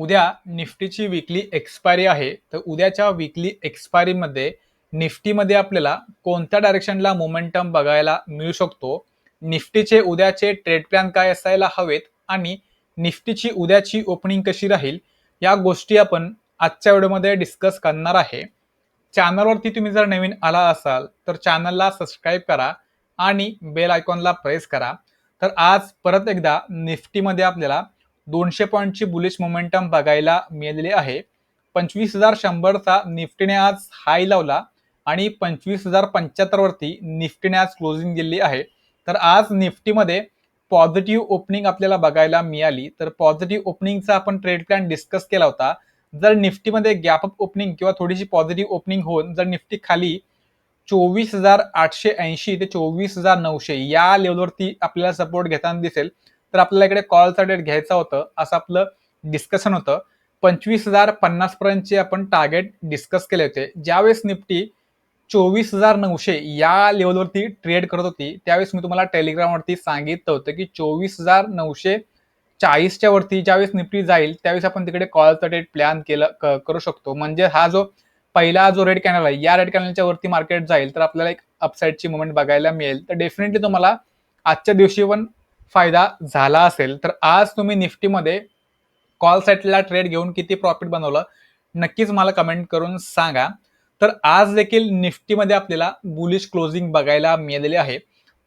उद्या निफ्टीची विकली एक्सपायरी आहे. तर उद्याच्या विकली एक्सपायरीमध्ये निफ्टीमध्ये आपल्याला कोणत्या डायरेक्शनला मोमेंटम बघायला मिळू शकतो? निफ्टीचे उद्याचे ट्रेड प्लॅन काय असायला हवेत? आणि निफ्टीची उद्याची ओपनिंग कशी राहील? या गोष्टी आपण आजच्या व्हिडिओमध्ये डिस्कस करणार आहे. चॅनलवरती तुम्ही जर नवीन आला असाल तर चॅनलला सबस्क्राईब करा आणि बेल आयकॉनला प्रेस करा. तर आज परत एकदा निफ्टीमध्ये आपल्याला दोनशे पॉईंटची बुलिश मोमेंटम बघायला मिळालेली आहे. पंचवीस हजार शंभरचा निफ्टीने आज हाय लावला आणि पंचवीस हजार पंच्याहत्तरवरती निफ्टीने आज क्लोजिंग दिली आहे. तर आज निफ्टीमध्ये पॉझिटिव्ह ओपनिंग आपल्याला बघायला मिळाली. तर पॉझिटिव्ह ओपनिंगचा आपण ट्रेड प्लॅन डिस्कस केला होता. जर निफ्टीमध्ये गॅप अप ओपनिंग किंवा थोडीशी पॉझिटिव्ह ओपनिंग होऊन जर निफ्टी खाली चोवीस हजार आठशे ऐंशी ते चोवीस हजार नऊशे या लेवलवरती आपल्याला सपोर्ट घेताना दिसेल. तर आपल्याला इकडे कॉलचा डेट घ्यायचा होतं असं आपलं डिस्कशन होतं. पंचवीस हजार पन्नास पर्यंतचे आपण टार्गेट डिस्कस केले होते. ज्यावेळेस निफ्टी चोवीस हजार नऊशे या लेवलवरती ट्रेड करत होती त्यावेळेस मी तुम्हाला टेलिग्रामवरती सांगितलं होतं की चोवीस हजार नऊशे चाळीसच्या वरती ज्यावेळेस निफ्टी जाईल त्यावेळेस आपण तिकडे कॉलचा डेट प्लॅन केलं करू शकतो. म्हणजे हा जो पहिला जो रेड कॅनल आहे या रेड कॅनलच्या वरती मार्केट जाईल तर आपल्याला एक अपसाईडची मुवमेंट बघायला मिळेल. तर डेफिनेटली तुम्हाला आजच्या दिवशी पण फायदा झाला असेल तर आज तुम्ही निफ्टीमध्ये कॉल सेटला ट्रेड घेऊन किती प्रॉफिट बनवलं नक्कीच मला कमेंट करून सांगा. तर आज देखील निफ्टीमध्ये आपल्याला बुलिश क्लोजिंग बघायला मिळालेली आहे.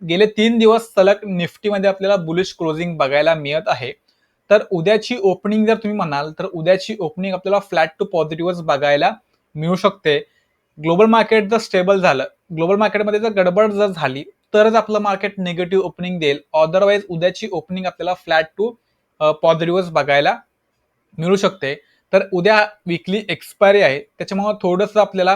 गेले तीन दिवस सलग निफ्टीमध्ये आपल्याला बुलिश क्लोजिंग बघायला मिळत आहे. तर उद्याची ओपनिंग जर तुम्ही म्हणाल तर उद्याची ओपनिंग आपल्याला फ्लॅट टू पॉझिटिव्हच बघायला मिळू शकते. ग्लोबल मार्केट जर स्टेबल झालं ग्लोबल मार्केटमध्ये जर गडबड जर झाली तरच आपलं मार्केट निगेटिव्ह ओपनिंग देईल. अदरवाईज उद्याची ओपनिंग आपल्याला फ्लॅट टू पॉझिटिव्हच बघायला मिळू शकते. तर उद्या विकली एक्सपायरी आहे. त्याच्यामुळे थोडंसं आपल्याला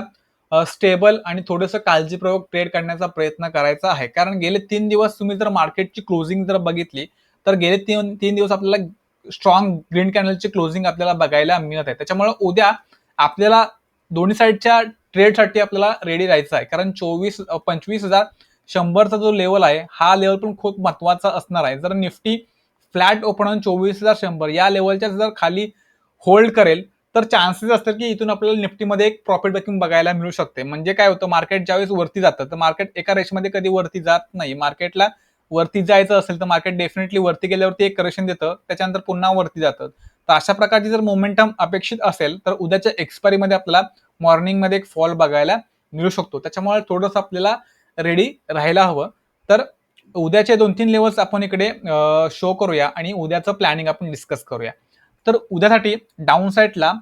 स्टेबल आणि थोडंसं काळजीपूर्वक ट्रेड करण्याचा प्रयत्न करायचा आहे. कारण गेले तीन दिवस तुम्ही जर मार्केटची क्लोजिंग जर बघितली तर गेले तीन तीन दिवस आपल्याला स्ट्रॉंग ग्रीन कॅनलची क्लोजिंग आपल्याला बघायला मिळत आहे. त्याच्यामुळे उद्या आपल्याला दोन्ही साईडच्या ट्रेडसाठी आपल्याला रेडी राहायचं आहे. कारण चोवीस पंचवीस हजार शंभरचा जो लेवल आहे हा लेवल पण खूप महत्त्वाचा असणार आहे. जर निफ्टी फ्लॅट ओपन चोवीस हजार शंभर या लेवलच्या जर खाली होल्ड करेल तर चान्सेस असतात की इथून आपल्याला निफ्टीमध्ये एक प्रॉफिट बॅकिंग बघायला मिळू शकते. म्हणजे काय होतं मार्केट ज्यावेळेस वरती जातं तर मार्केट एका रेशमध्ये कधी वरती जात नाही. मार्केटला वरती जायचं असेल तर मार्केट डेफिनेटली वरती गेल्यावरती एक करेक्शन देतं त्याच्यानंतर पुन्हा वरती जातं. तर अशा प्रकारची जर मोमेंटम अपेक्षित असेल तर उद्याच्या एक्सपायरीमध्ये आपल्याला मॉर्निंगमध्ये एक फॉल बघायला मिळू शकतो. त्याच्यामुळे थोडंसं आपल्याला रेडी राहायला हवं. तर उद्याचे दोन तीन लेवल्स आपण इकडे शो करूया आणि उद्याचं प्लॅनिंग आपण डिस्कस करूया. तर उद्यासाठी डाऊन साईडला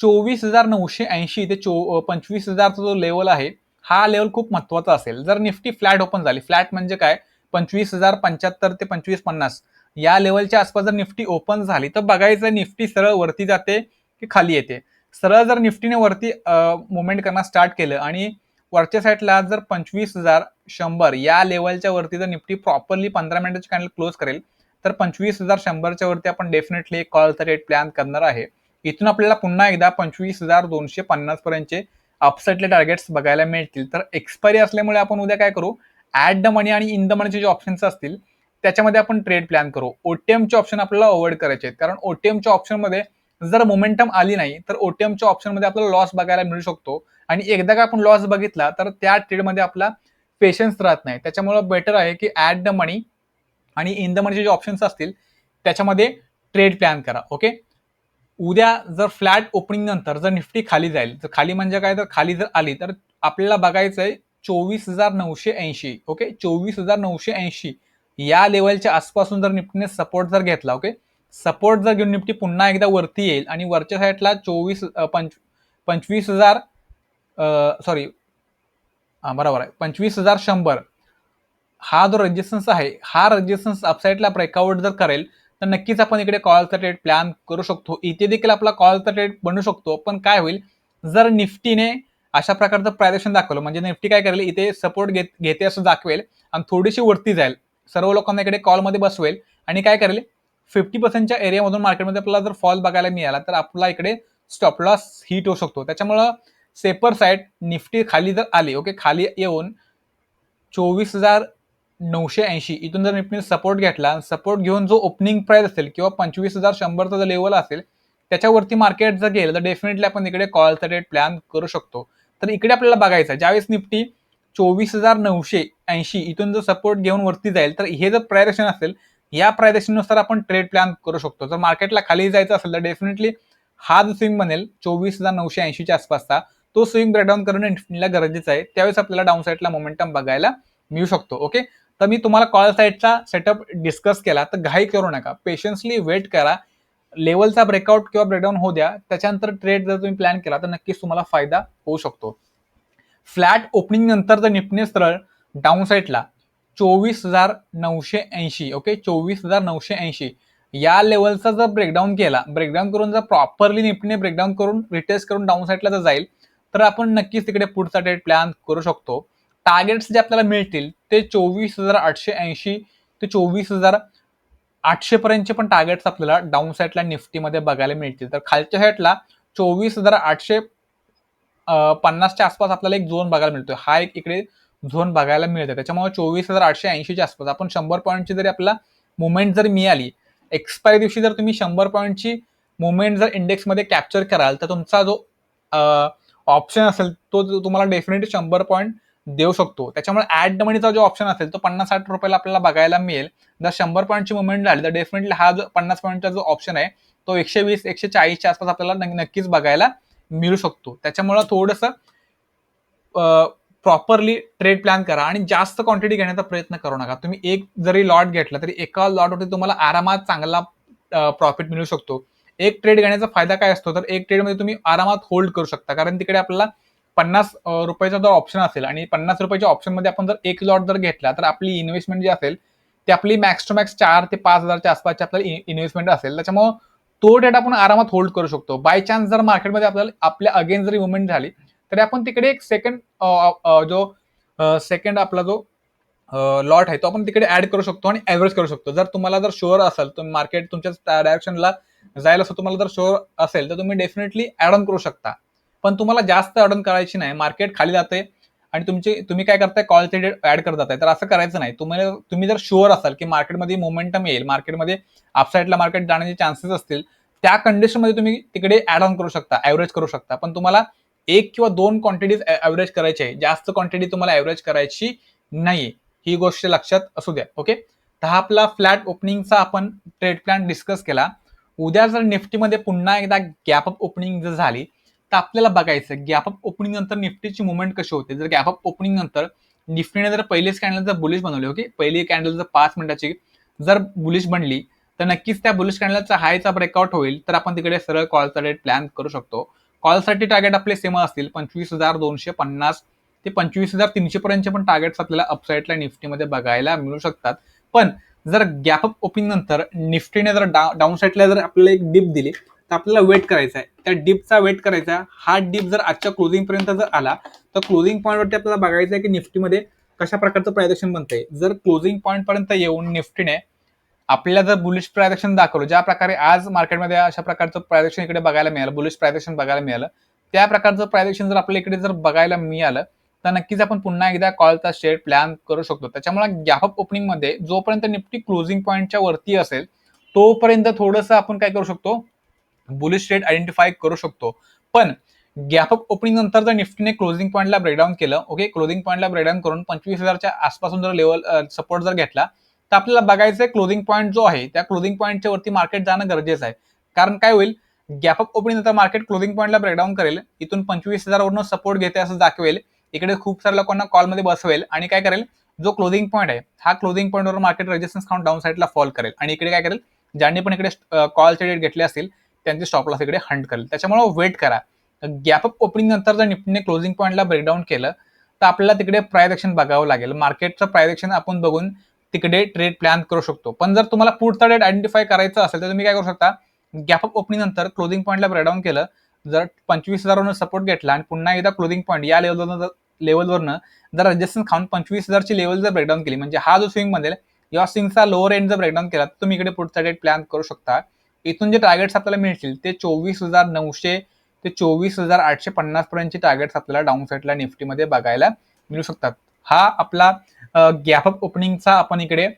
चोवीस हजार नऊशे ऐंशी ते चो पंचवीस हजारचा जो लेवल आहे हा लेवल खूप महत्त्वाचा असेल. जर निफ्टी फ्लॅट ओपन झाली फ्लॅट म्हणजे काय? पंचवीस हजार पंच्याहत्तर ते पंचवीस पन्नास. या लेवलच्या आसपास जर निफ्टी ओपन झाली तर बघायचं निफ्टी सरळ वरती जाते की खाली येते. सरळ जर निफ्टीने वरती मुवमेंट करणं स्टार्ट केलं आणि वरच्या साईडला जर पंचवीस हजार शंभर या लेवलच्या वरती जर निफ्टी प्रॉपरली पंधरा मिनिटाची कॅन्डल क्लोज करेल तर पंचवीस हजार शंभरच्या वरती आपण डेफिनेटली एक कॉलचा रेट प्लॅन करणार आहे. इथून आपल्याला पुन्हा एकदा पंचवीस हजार दोनशे पन्नास पर्यंतचे अपसेटले टार्गेट्स बघायला मिळतील. तर एक्सपायरी असल्यामुळे आपण उद्या काय करू? ऍट द मनी आणि इन द मनीचे जे ऑप्शन्स असतील त्याच्यामध्ये आपण ट्रेड प्लॅन करू. ओटीएमचे ऑप्शन आपल्याला अवॉइड करायचे आहेत. कारण ओटीएमच्या ऑप्शनमध्ये जर मोमेंटम आली नाही तर ओटीएमच्या ऑप्शनमध्ये आपल्याला लॉस बघायला मिळू शकतो. आणि एकदा का आपण लॉस बघितला तर त्या ट्रेडमध्ये आपला पेशन्स राहत नाही. त्याच्यामुळे बेटर आहे की ऍट द मनी आणि इन द मनीचे जे ऑप्शन्स असतील त्याच्यामध्ये ट्रेड प्लॅन करा ओके उद्या जर फ्लॅट ओपनिंग नंतर जर निफ्टी खाली जाईल तर खाली म्हणजे काय तर खाली जर आली तर आपल्याला बघायचं आहे चोवीस हजार नऊशे ऐंशी ओके चोवीस हजार नऊशे ऐंशी या लेवलच्या आसपासून जर निफ्टीने सपोर्ट जर घेतला ओके सपोर्ट जर घेऊन निफ्टी पुन्हा एकदा वरती येईल आणि वरच्या साईडला चोवीस पंच पंचवीस हजार सॉरी बरोबर आहे. पंचवीस हजार शंभर. हा जो रजिस्टन्स आहे हा रजिस्टन्स अपसाईडला ब्रेकआउट जर करेल तर नक्कीच आपण इकडे कॉलचा ट्रेड प्लॅन करू शकतो. इथे देखील आपला कॉलचा ट्रेड बनू शकतो. पण काय होईल? जर निफ्टीने अशा प्रकारचं प्रायदेशन दाखवलं म्हणजे निफ्टी काय करेल? इथे सपोर्ट घेत घेते असं दाखवेल आणि थोडीशी वरती जाईल. सर्व लोकांना इकडे कॉलमध्ये बसवेल आणि काय करेल? फिफ्टी पर्सेंटच्या एरियामधून मार्केटमध्ये आपल्याला जर फॉल बघायला मिळाला तर आपला इकडे स्टॉप लॉस हिट होऊ शकतो. त्याच्यामुळं सेपर साईड निफ्टी खाली जर आली ओके खाली येऊन चोवीस हजार नऊशे ऐंशी इथून जर निफ्टीने सपोर्ट घेतला सपोर्ट घेऊन जो ओपनिंग प्राईस असेल किंवा पंचवीस हजार शंभरचा जर लेवल असेल त्याच्यावरती मार्केट जर गेलं तर डेफिनेटली आपण इकडे कॉलचा रेट प्लॅन करू शकतो. तर इकडे आपल्याला बघायचं ज्यावेळेस निफ्टी चोवीस हजार नऊशे ऐंशी इथून जर सपोर्ट घेऊन वरती जाईल तर हे जर प्रायरेशन असेल या प्रायदेशानुसार आपण ट्रेड प्लॅन करू शकतो. जर मार्केटला खाली जायचं असेल तर डेफिनेटली हा जो स्विंग बनेल चोवीस हजार नऊशे ऐंशीच्या आसपासचा तो स्विंग ब्रेकडाऊन करणं निफ्टीला गरजेचं आहे. त्यावेळेस आपल्याला डाऊन साईडला मोमेंटम बघायला मिळू शकतो ओके तर मी तुम्हाला कॉल साईडचा सेटअप डिस्कस केला तर घाई करू नका. पेशन्सली वेट करा. लेवलचा ब्रेकआउट किंवा ब्रेकडाऊन होऊ द्या. त्याच्यानंतर ट्रेड जर तुम्ही प्लॅन केला तर नक्कीच तुम्हाला फायदा होऊ शकतो. फ्लॅट ओपनिंग नंतर जर निफ्टीने सरळ डाऊन साईडला चोवीस हजार नऊशे ऐंशी ओके चोवीस हजार नऊशे ऐंशी. या लेवलचा जर ब्रेकडाऊन केला ब्रेकडाऊन करून जर प्रॉपरली निफ्टीने ब्रेकडाऊन करून रिटेस्ट करून डाऊन साईडला जर जाईल तर आपण नक्कीच तिकडे पुढचा ट्रेड प्लॅन करू शकतो. टार्गेट्स जे आपल्याला मिळतील ते चोवीस हजार आठशे ऐंशी ते चोवीस हजार आठशे पर्यंतचे पण टार्गेट्स आपल्याला डाऊन साईडला निफ्टीमध्ये बघायला मिळतील. तर खालच्या साईडला चोवीस हजार आठशे पन्नासच्या आसपास आपल्याला एक झोन बघायला मिळतो हा एक इकडे झोन बघायला मिळते. त्याच्यामुळे चोवीस हजार आठशे ऐंशीच्या आसपास. आपण शंभर पॉईंटची जरी आपला मुवमेंट जर मिळाली एक्सपायरी दिवशी जर तुम्ही शंभर पॉईंटची मुवमेंट जर इंडेक्समध्ये कॅप्चर कराल तर तुमचा जो ऑप्शन असेल तो तुम्हाला डेफिनेटली शंभर पॉईंट देऊ शकतो. त्याच्यामुळे ऍड मनीचा जो ऑप्शन असेल तो पन्नास साठ रुपयाला आपल्याला बघायला मिळेल. जर शंभर पॉईंटची मुवमेंट झाली तर डेफिनेटली हा जो पन्नास पॉईंटचा जो ऑप्शन आहे तो एकशे वीस एकशे चाळीसच्या आसपास आपल्याला नक्कीच बघायला मिळू शकतो. त्याच्यामुळं थोडंसं प्रॉपरली ट्रेड प्लॅन करा आणि जास्त क्वांटिटी घेण्याचा प्रयत्न करू नका. तुम्ही एक जरी लॉट घेतला तरी एका लॉटवरती तुम्हाला आरामात चांगला प्रॉफिट मिळू शकतो. एक ट्रेड घेण्याचा फायदा काय असतो? तर एक ट्रेडमध्ये तुम्ही आरामात होल्ड करू शकता. कारण तिकडे आपल्याला पन्नास रुपयाचा जर ऑप्शन असेल आणि पन्नास रुपयाच्या ऑप्शनमध्ये आपण जर एक लॉट जर घेतला तर आपली इन्व्हेस्टमेंट जी असेल ती आपली मॅक्स टू मॅक्स चार ते पाच हजारच्या आसपासची आपल्याला इन्व्हेस्टमेंट असेल. त्याच्यामुळे तो डेटा आपण आरामात होल्ड करू शकतो. बाय चान्स जर मार्केटमध्ये आपल्याला आपल्या अगेन जरी मुवमेंट झाली तरी आपण तिकडे एक सेकंड जो सेकंड आपला जो लॉट आहे तो आपण तिकडे ऍड करू शकतो आणि ऍव्हरेज करू शकतो. जर तुम्हाला जर शुअर असेल तर मार्केट तुमच्या डायरेक्शनला जायला असं तुम्हाला जर शुअर असेल तर तुम्ही डेफिनेटली ऍड ऑन करू शकता. पण तुम्हाला जास्त ऍड ऑन करायची नाही. मार्केट खाली जाते आणि तुमचे तुम्ही काय करताय? कॉल डेट ऍड करत जाताय. तर असं करायचं नाही. तुम्हाला तुम्ही जर शुअर असाल की मार्केटमध्ये मोमेंटम येईल मार्केटमध्ये अपसाईडला मार्केट जाण्याचे चान्सेस असतील त्या कंडिशनमध्ये तुम्ही तिकडे ऍड ऑन करू शकता ॲव्हरेज करू शकता. पण तुम्हाला एक किंवा दोन क्वांटिटीज ॲव्हरेज करायची आहे. जास्त क्वांटिटी तुम्हाला ॲव्हरेज करायची नाही. ही गोष्ट लक्षात असू द्या. ओके तर हा आपला फ्लॅट ओपनिंगचा आपण ट्रेड प्लॅन डिस्कस केला. उद्या जर निफ्टीमध्ये पुन्हा एकदा गॅप अप ओपनिंग जर झाली तर आपल्याला बघायचं गॅप अप ओपनिंग नंतर निफ्टीची मुवमेंट कशी होते? जर गॅप अप ओपनिंग नंतर निफ्टीने जर पहिलेच कॅन्डल जर बुलिश बनवली ओके पहिली कॅन्डल जर पाच मिनिटाची जर बुलिश बनली तर नक्कीच त्या बुलिश कॅन्डलचा हायचा ब्रेकआउट होईल. तर आपण तिकडे सरळ कॉलचा रेट प्लॅन करू शकतो. कॉलसाठी टार्गेट आपले सेम असतील. पंचवीस हजार दोनशे पन्नास ते पंचवीस हजार तीनशे पर्यंतचे पण टार्गेट्स आपल्याला अपसाईडला निफ्टीमध्ये बघायला मिळू शकतात. पण जर गॅप अप ओपनिंग नंतर निफ्टीने जर डाऊन साईडला जर आपल्याला एक डिप दिली तर आपल्याला वेट करायचा आहे. त्या डिपचा वेट करायचा हा डिप जर आजच्या क्लोजिंग पर्यंत जर आला तर क्लोजिंग पॉईंटवरती आपल्याला बघायचं आहे की निफ्टीमध्ये कशा प्रकारचं प्रदर्शन बनतंय. जर क्लोजिंग पॉईंट पर्यंत येऊन निफ्टीने आपल्याला जर बुलिश प्रायदेशन दाखवलं ज्या प्रकारे आज मार्केटमध्ये अशा प्रकारचं प्रायदर्शन इकडे बघायला मिळालं बुलिश प्रायदेशन बघायला मिळालं त्या प्रकारचं प्रायदर्शन जर आपल्या इकडे जर बघायला मिळालं तर नक्कीच आपण पुन्हा एकदा कॉलचा शेअर प्लॅन करू शकतो. त्याच्यामुळे गॅप ओपनिंगमध्ये जोपर्यंत निफ्टी क्लोजिंग पॉईंटच्या वरती असेल तोपर्यंत थोडंसं आपण काय करू शकतो? बुलिश रेट आयडेंटिफाय करू शकतो. पण गॅपअप ओपनिंग नंतर जर निफ्टीने क्लोजिंग पॉईंटला ब्रेकडाऊन केलं ओके क्लोजिंग पॉईंटला ब्रेकडाऊन करून पंचवीस हजारच्या आसपासून जर लेवल सपोर्ट जर घेतला तर आपल्याला बघायचं क्लोजिंग पॉईंट जो आहे त्या क्लोजिंग पॉईंटच्या वरती मार्केट जाणं गरजेचं आहे. कारण काय होईल? गॅप अप ओपनिंग नंतर मार्केट क्लोजिंग पॉईंटला ब्रेकडाऊन करेल. इथून पंचवीस हजारवरून सपोर्ट घेते असं दाखवेल. इकडे खूप साऱ्या लोकांना कॉलमध्ये बसवेल आणि काय करेल? जो क्लोजिंग पॉईंट आहे हा क्लोजिंग पॉईंटवर मार्केट रेजिस्टन्स काउंट डाऊन साईडला फॉल करेल. आणि इकडे काय करेल? ज्यांनी पण इकडे कॉलचे डेट घेतले असतील त्यांचे स्टॉप लॉस इकडे हंट करेल. त्याच्यामुळे वेट करा. गॅप अप ओपनिंग नंतर जर निफ्टीने क्लोजिंग पॉईंटला ब्रेकडाऊन केलं तर आपल्याला तिकडे प्रायदक्षण बघावं लागेल. मार्केटचं प्रायदक्षण आपण बघून तिकडे ट्रेड प्लॅन करू शकतो. पण जर तुम्हाला पुढचा डेट आयडेंटिफाय करायचं असेल तर तुम्ही काय करू शकता? गॅपअप ओपनिंग नंतर क्लोजिंग पॉईंटला ब्रेकडाऊन केलं. जर पंचवीस हजारवरून सपोर्ट घेतला आणि पुन्हा एकदा क्लोजिंग पॉईंट या लेवलवरून लेवलवरनं जर रेजिस्टन्स खाऊन पंचवीस हजारची लेवल जर ब्रेकडाऊन केली म्हणजे हा जो स्विंग बनेल या स्विंगचा लोअर एंड जर ब्रेकडाऊन केला तर तुम्ही इकडे पुढचा डेट प्लॅन करू शकता. इथून जे टार्गेट्स आपल्याला मिळतील ते चोवीस हजार नऊशे ते चोवीस हजार आठशे पन्नास पर्यंतचे टार्गेट्स आपल्याला डाऊन साईडला निफ्टीमध्ये बघायला मिळू शकतात. हा आपला गॅप अप ओपनिंगचा आपण इकडे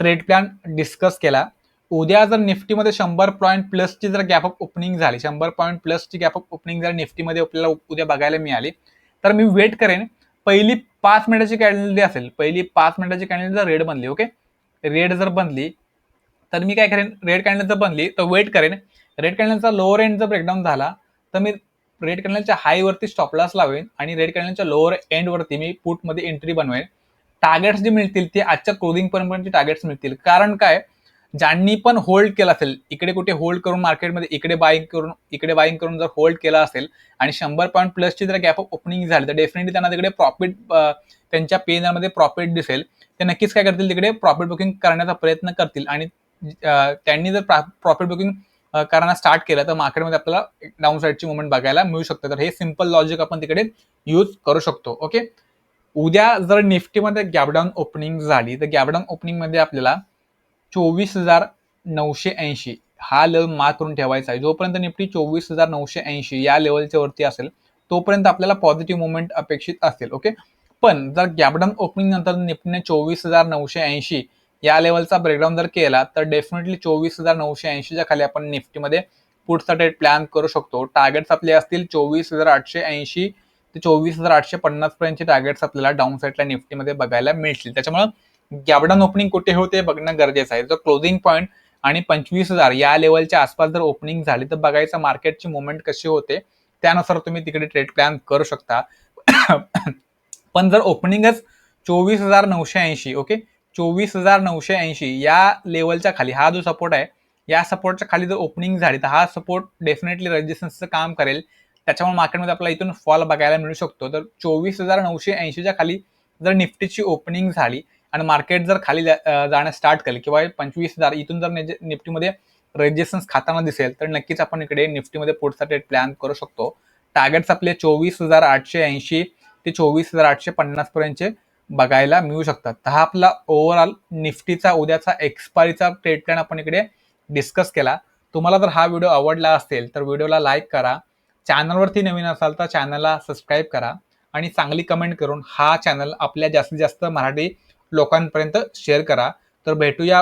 ट्रेड प्लॅन डिस्कस केला. उद्या जर निफ्टीमध्ये शंभर पॉईंट प्लसची जर गॅप ओपनिंग झाली शंभर पॉईंट प्लसची गॅप ओपनिंग जर निफ्टीमध्ये आपल्याला उद्या बघायला मिळाली तर मी वेट करेन. पहिली पाच मिनिटाची कॅन्डल असेल पहिली पाच मिनिटाची कॅन्डल जर रेड बनली ओके रेड जर बनली तर मी काय करेन? रेड कॅन्डल जर बनली तर वेट करेन. रेड कॅन्डलचा लोअर एंड जर ब्रेकडाऊन झाला तर मी रेड कॅनलच्या हायवरती स्टॉप लॉस लावेन आणि रेड कॅनलच्या लोअर एंडवरती मी पुटमध्ये एंट्री बनवेन. टार्गेट्स जे मिळतील ते आजच्या क्लोदिंग पर्यंत टार्गेट्स मिळतील. कारण काय? ज्यांनी पण होल्ड केला असेल इकडे कुठे होल्ड करून मार्केटमध्ये इकडे बाईंग करून इकडे बाईंग करून जर होल्ड केला असेल आणि शंभर पॉईंट प्लसची जर गॅप ओपनिंग झाली तर डेफिनेटली त्यांना तिकडे प्रॉफिट त्यांच्या पेनमध्ये प्रॉफिट दिसेल. ते नक्कीच काय करतील? तिकडे प्रॉफिट बुकिंग करण्याचा प्रयत्न करतील आणि त्यांनी जर प्रॉफिट बुकिंग करायला स्टार्ट केलं तर मार्केटमध्ये आपल्याला डाऊन साईडची मुवमेंट बघायला मिळू शकते. तर हे सिंपल लॉजिक आपण तिकडे यूज करू शकतो ओके उद्या जर निफ्टीमध्ये गॅपडाऊन ओपनिंग झाली तर गॅपडाऊन ओपनिंगमध्ये आपल्याला चोवीस हजार नऊशे ऐंशी हा लेवल मार्क करून ठेवायचा आहे. जोपर्यंत निफ्टी चोवीस हजार नऊशे ऐंशी या लेवलच्या वरती असेल तोपर्यंत आपल्याला पॉझिटिव्ह मुवमेंट अपेक्षित असेल ओके पण जर गॅपडाऊन ओपनिंग नंतर निफ्टीने चोवीस हजार नऊशे ऐंशी या लेवलचा ब्रेकडाऊन जर केला तर डेफिनेटली चोवीस हजार नऊशे ऐंशीच्या खाली आपण निफ्टीमध्ये पुढचा ट्रेड प्लॅन करू शकतो. टार्गेट्स आपले असतील चोवीस हजार आठशे ऐंशी ते चोवीस हजार आठशे पन्नास पर्यंतचे टार्गेट्स आपल्याला डाऊन साईडला निफ्टीमध्ये बघायला मिळतील. त्याच्यामुळे गॅबडाऊन ओपनिंग कुठे होते बघणं गरजेचं आहे. जर क्लोजिंग पॉईंट आणि पंचवीस हजार या लेवलच्या आसपास जर ओपनिंग झाली तर बघायचं मार्केटची मुवमेंट कशी होते त्यानुसार तुम्ही तिकडे ट्रेड प्लॅन करू शकता. पण जर ओपनिंगच चोवीस हजार नऊशे ऐंशी ओके चोवीस हजार नऊशे ऐंशी या लेवलच्या खाली हा जो सपोर्ट आहे या सपोर्टच्या खाली जर ओपनिंग झाली तर हा सपोर्ट डेफिनेटली रेजिस्टन्सचं काम करेल. त्याच्यामुळे मार्केटमध्ये आपल्याला इथून फॉल बघायला मिळू शकतो. तर चोवीस हजार नऊशे ऐंशीच्या खाली जर निफ्टीची ओपनिंग झाली आणि मार्केट जर खाली जाणं स्टार्ट केलं किंवा पंचवीस हजार इथून जर निफ्टीमध्ये रेजिस्टन्स खाताना दिसेल तर नक्कीच आपण इकडे निफ्टीमध्ये पुढचा ट्रेड प्लॅन करू शकतो. टार्गेट्स आपले चोवीस हजार आठशे ऐंशी ते चोवीस हजार आठशे पन्नासपर्यंतचे बघायला मिळू शकतात. तर हा आपला ओव्हरऑल निफ्टीचा उद्याचा एक्सपायरीचा ट्रेड प्लॅन आपण इकडे डिस्कस केला. तुम्हाला जर हा व्हिडिओ आवडला असेल तर व्हिडिओला लाईक करा. चॅनलवरती नवीन असाल तर चॅनलला सबस्क्राईब करा. आणि चांगली कमेंट करून हा चॅनल आपल्या जास्तीत जास्त मराठी लोकांपर्यंत शेअर करा. तर भेटूया.